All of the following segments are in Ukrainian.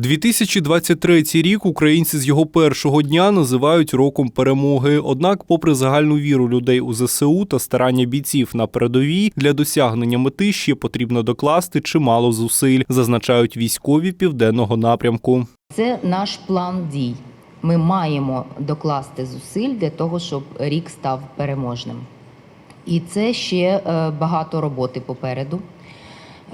2023 рік українці з його першого дня називають роком перемоги. Однак, попри загальну віру людей у ЗСУ та старання бійців на передовій, для досягнення мети ще потрібно докласти чимало зусиль, зазначають військові південного напрямку. Це наш план дій. Ми маємо докласти зусиль для того, щоб рік став переможним. І це ще е, багато роботи попереду.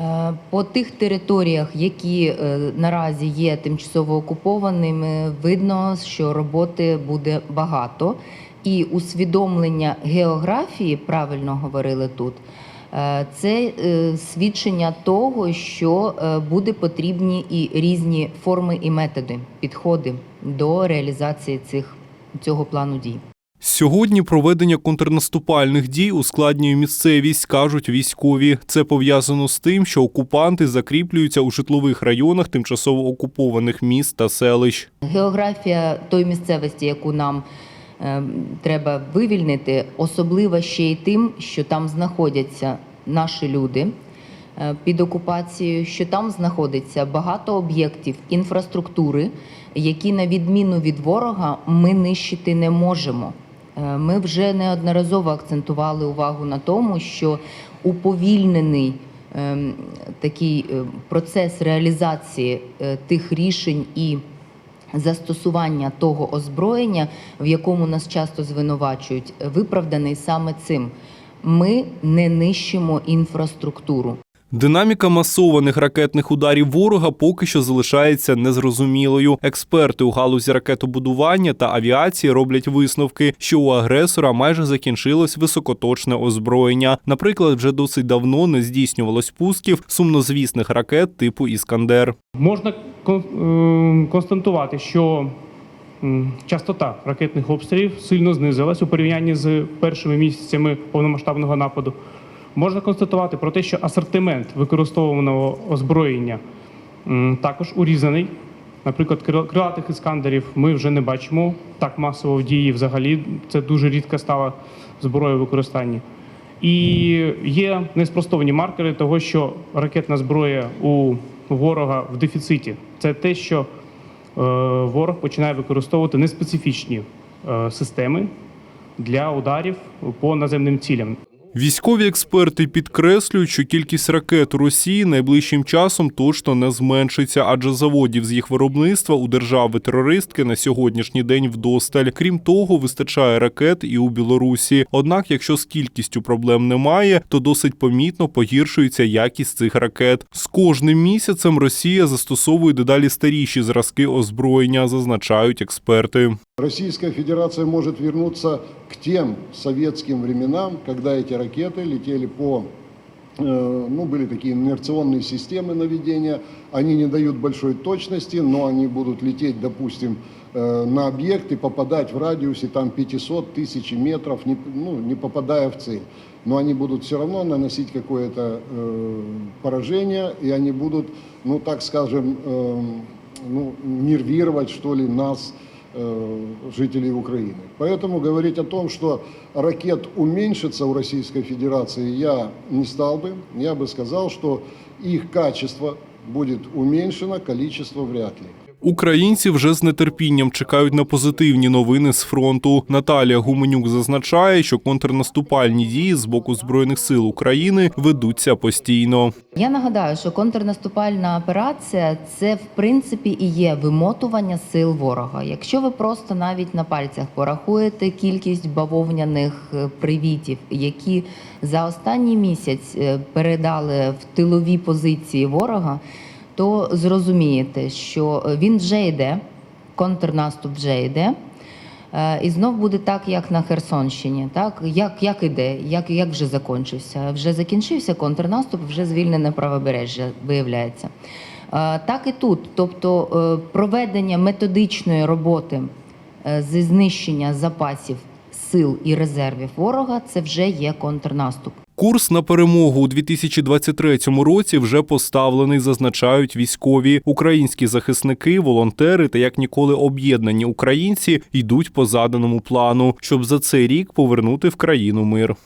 Е, По тих територіях, які е, наразі є тимчасово окупованими, видно, що роботи буде багато. І усвідомлення географії, правильно говорили тут, е, це свідчення того, що буде потрібні і різні форми і методи, підходи до реалізації цих, цього плану дій. Сьогодні проведення контрнаступальних дій ускладнює місцевість, кажуть військові. Це пов'язано з тим, що окупанти закріплюються у житлових районах тимчасово окупованих міст та селищ. Географія тої місцевості, яку нам е, треба вивільнити, особлива ще й тим, що там знаходяться наші люди е, під окупацією, що там знаходиться багато об'єктів інфраструктури, які, на відміну від ворога, ми нищити не можемо. Е, Ми вже неодноразово акцентували увагу на тому, що уповільнений ем, такий е, процес реалізації е, тих рішень і застосування того озброєння, в якому нас часто звинувачують, виправданий саме цим. Ми не нищимо інфраструктуру. Динаміка масованих ракетних ударів ворога поки що залишається незрозумілою. Експерти у галузі ракетобудування та авіації роблять висновки, що у агресора майже закінчилось високоточне озброєння. Наприклад, вже досить давно не здійснювалось пусків сумнозвісних ракет типу Іскандер. Можна е, констатувати, що частота ракетних обстрілів сильно знизилась у порівнянні з першими місяцями повномасштабного нападу. Можна констатувати про те, що асортимент використовуваного озброєння також урізаний. Наприклад, крилатих іскандерів ми вже не бачимо так масово в дії. Взагалі це дуже рідка стала зброя в використанні. І є неспростовані маркери того, що ракетна зброя у ворога в дефіциті. Це те, що е, ворог починає використовувати неспецифічні е, системи для ударів по наземним цілям. Військові експерти підкреслюють, що кількість ракет у Росії найближчим часом точно не зменшиться, адже заводів з їх виробництва у держави-терористки на сьогоднішній день вдосталь. Крім того, вистачає ракет і у Білорусі. Однак, якщо з кількістю проблем немає, то досить помітно погіршується якість цих ракет. З кожним місяцем Росія застосовує дедалі старіші зразки озброєння, зазначають експерти. Российская Федерация может вернуться к тем советским временам, когда эти ракеты летели по, э, ну, были такие инерционные системы наведения, они не дают большой точности, но они будут лететь, допустим, э, на объект и попадать в радиусе там 500 тысяч метров, не, ну, не попадая в цель. Но они будут все равно наносить какое-то э, поражение, и они будут, ну, так скажем, э, ну, нервировать, что ли, нас, жителей Украины. Поэтому говорить о том, что ракет уменьшится у Российской Федерации, я не стал бы. Я бы сказал, что их качество будет уменьшено, количество вряд ли. Українці вже з нетерпінням чекають на позитивні новини з фронту. Наталія Гуменюк зазначає, що контрнаступальні дії з боку збройних сил України ведуться постійно. Я нагадаю, що контрнаступальна операція це в принципі і є вимотування сил ворога. Якщо ви просто навіть на пальцях порахуєте кількість бавовняних е, привітів, які за останній місяць е, передали в тилові позиції ворога, то зрозумієте, що він вже йде, контрнаступ вже йде. Е, І знов буде так, як на Херсонщині. Так як, як іде, як, як вже закінчився? Вже закінчився контрнаступ, вже звільнене правобережжя виявляється. Е, Так і тут, тобто е, проведення методичної роботи е, зі знищення запасів сил і резервів ворога, це вже є контрнаступ. Курс на перемогу у 2023 році вже поставлений, зазначають військові. Українські захисники, волонтери та як ніколи об'єднані українці йдуть по заданому плану, щоб за цей рік повернути в країну мир.